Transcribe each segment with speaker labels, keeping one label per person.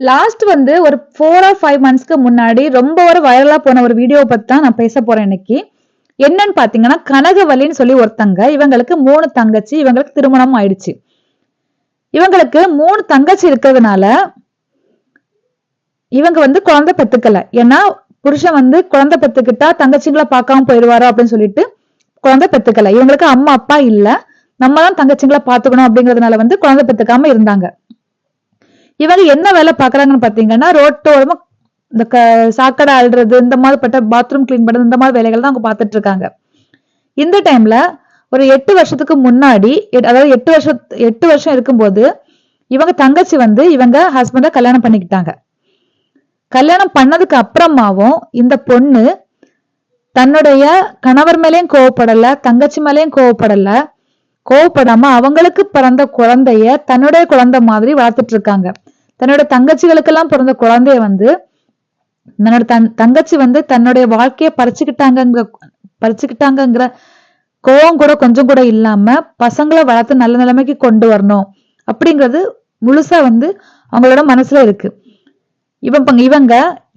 Speaker 1: Last வந்து ஒரு four or five மந்த்ஸ்க்கு முன்னாடி ரொம்ப ஒரு வைரலா போன ஒரு வீடியோவை பத்தி தான் நான் பேச போறேன் இன்னைக்கு. என்னன்னு பாத்தீங்கன்னா கனகவல்லின்னு சொல்லி ஒருத்தங்க இவங்களுக்கு மூணு தங்கச்சி இவங்களுக்கு திருமணம் ஆயிடுச்சு. இவங்களுக்கு மூணு தங்கச்சி இருக்கிறதுனால இவங்க வந்து குழந்தை பெத்துக்கல. ஏன்னா புருஷன் வந்து குழந்தை பெத்துக்கிட்டா தங்கச்சிங்களை பார்க்காம போயிடுவாரோ அப்படின்னு சொல்லிட்டு குழந்தை பெத்துக்கல. இவங்களுக்கு அம்மா அப்பா இல்ல. நம்ம தான் தங்கச்சிங்களை பாத்துக்கணும் அப்படிங்கறதுனால வந்து குழந்தை பெத்துக்காம இருந்தாங்க. இவங்க என்ன வேலை பாக்குறாங்கன்னு பாத்தீங்கன்னா ரோட்டோரமா இந்த க சாக்கடை அழுறது இந்த மாதிரி பட்ட பாத்ரூம் கிளீன் பண்றது இந்த மாதிரி வேலைகள் தான் அவங்க பார்த்துட்டு இருக்காங்க. இந்த டைம்ல ஒரு எட்டு வருஷத்துக்கு முன்னாடி எட்- அதாவது எட்டு வருஷம் எட்டு வருஷம் இருக்கும்போது இவங்க தங்கச்சி வந்து இவங்க ஹஸ்பண்டை கல்யாணம் பண்ணிக்கிட்டாங்க. கல்யாணம் பண்ணதுக்கு அப்புறமாவும் இந்த பொண்ணு தன்னுடைய கணவர் மேலேயும் கோவப்படல தங்கச்சி மேலேயும் கோவப்படல கோவப்படாம அவங்களுக்கு பிறந்த குழந்தைய தன்னுடைய குழந்தை மாதிரி வளர்த்துட்டு இருக்காங்க. தன்னோட தங்கச்சிகளுக்கெல்லாம் பிறந்த குழந்தைய வந்து தன்னோட தன் தங்கச்சி வந்து தன்னுடைய வாழ்க்கைய பறிச்சுக்கிட்டாங்க பறிச்சுக்கிட்டாங்கங்கிற கோவம் கூட கொஞ்சம் கூட இல்லாம பசங்களை வளர்த்து நல்ல நிலைமைக்கு கொண்டு வரணும் அப்படிங்கிறது முழுசா வந்து அவங்களோட மனசுல இருக்கு. இவன் இவங்க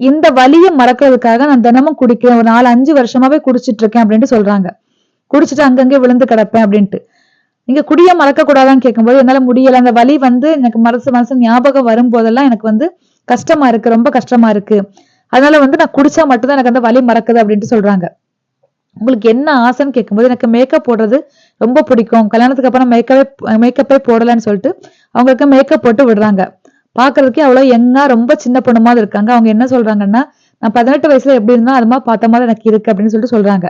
Speaker 1: இந்த வலியை மறக்கிறதுக்காக நான் தினமும் குடிக்கிறேன் ஒரு நாலு அஞ்சு வருஷமாவே குடிச்சிட்டு இருக்கேன் அப்படின்ட்டு சொல்றாங்க. குடிச்சிட்டு அங்கங்கே விழுந்து கிடப்பேன் அப்படின்ட்டு. நீங்க குடிய மறக்க கூடாதான்னு கேட்கும்போது என்னால முடியல. அந்த வலி வந்து எனக்கு மனசு மனசு ஞாபகம் வரும்போதெல்லாம் எனக்கு வந்து கஷ்டமா இருக்கு ரொம்ப கஷ்டமா இருக்கு. அதனால வந்து நான் குடிச்சா மட்டும்தான் எனக்கு அந்த வலி மறக்குது அப்படின்ட்டு சொல்றாங்க. உங்களுக்கு என்ன ஆசைன்னு கேட்கும்போது எனக்கு மேக்கப் போடுறது ரொம்ப பிடிக்கும். கல்யாணத்துக்கு அப்புறம் மேக்கப்பே மேக்கப்பே போடலன்னு சொல்லிட்டு அவங்களுக்கு மேக்கப் போட்டு விடுறாங்க. பாக்குறதுக்கே அவ்வளவு எங்கா ரொம்ப சின்ன பொண்ணு மாதிரி இருக்காங்க. அவங்க என்ன சொல்றாங்கன்னா நான் பதினெட்டு வயசுல எப்படி இருந்தா அது மாதிரி பார்த்த மாதிரி எனக்கு இருக்கு அப்படின்னு சொல்லிட்டு சொல்றாங்க.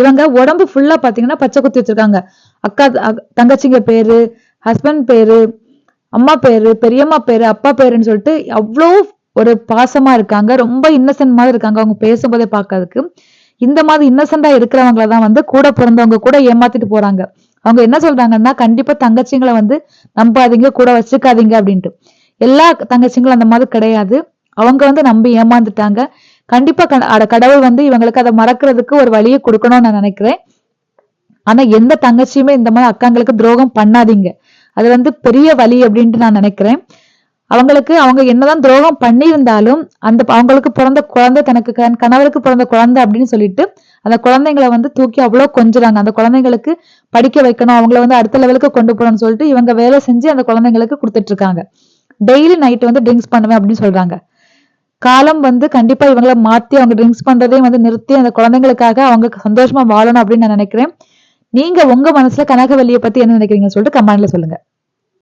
Speaker 1: இவங்க உடம்பு ஃபுல்லா பாத்தீங்கன்னா பச்சை குத்தி வச்சிருக்காங்க. அக்கா தங்கச்சிங்க பேரு ஹஸ்பண்ட் பேரு அம்மா பேரு பெரியம்மா பேரு அப்பா பேருன்னு சொல்லிட்டு அவ்வளோ ஒரு பாசமா இருக்காங்க. ரொம்ப இன்னசென்ட் மாதிரி இருக்காங்க அவங்க பேசும்போதே பார்க்கறதுக்கு இந்த மாதிரி இன்னசென்டா இருக்கிறவங்கள தான் வந்து கூட பிறந்தவங்க கூட ஏமாத்திட்டு போறாங்க. அவங்க என்ன சொல்றாங்கன்னா கண்டிப்பா தங்கச்சிங்களை வந்து நம்பாதீங்க கூட வச்சுக்காதீங்க அப்படின்ட்டு. எல்லா தங்கச்சிங்களும் அந்த மாதிரி கிடையாது. அவங்க வந்து நம்பி ஏமாந்துட்டாங்க. கண்டிப்பா கட- அட கடவுள் வந்து இவங்களுக்கு அதை மறக்கிறதுக்கு ஒரு வழியை கொடுக்கணும்னு நான் நினைக்கிறேன். ஆனா எந்த தங்கச்சியுமே இந்த மாதிரி அக்காங்களுக்கு துரோகம் பண்ணாதீங்க. அது வந்து பெரிய வழி அப்படின்ட்டு நான் நினைக்கிறேன். அவங்களுக்கு அவங்க என்னதான் துரோகம் பண்ணியிருந்தாலும் அந்த அவங்களுக்கு பிறந்த குழந்தை தனக்கு கண- கணவருக்கு பிறந்த குழந்தை அப்படின்னு சொல்லிட்டு அந்த குழந்தைங்களை வந்து தூக்கி அவ்வளோ கொஞ்சுறாங்க. அந்த குழந்தைங்களுக்கு படிக்க வைக்கணும் அவங்கள வந்து அடுத்த லெவலுக்கு கொண்டு போகணும்னு சொல்லிட்டு இவங்க வேலை செஞ்சு அந்த குழந்தைங்களுக்கு கொடுத்துட்டு இருக்காங்க. டெய்லி நைட் வந்து ட்ரிங்க்ஸ் பண்ணுவேன் அப்படின்னு சொல்றாங்க. காலம் வந்து கண்டிப்பா இவங்கள மாத்தி அவங்க ட்ரிங்க்ஸ் பண்றதையும் வந்து நிறுத்தி அந்த குழந்தைங்களுக்காக அவங்க சந்தோஷமா வாழணும் அப்படின்னு நான் நினைக்கிறேன். நீங்க உங்க மனசுல கனகவல்லியை பத்தி என்ன நினைக்கிறீங்கன்னு சொல்லிட்டு கமெண்ட்ல சொல்லுங்க.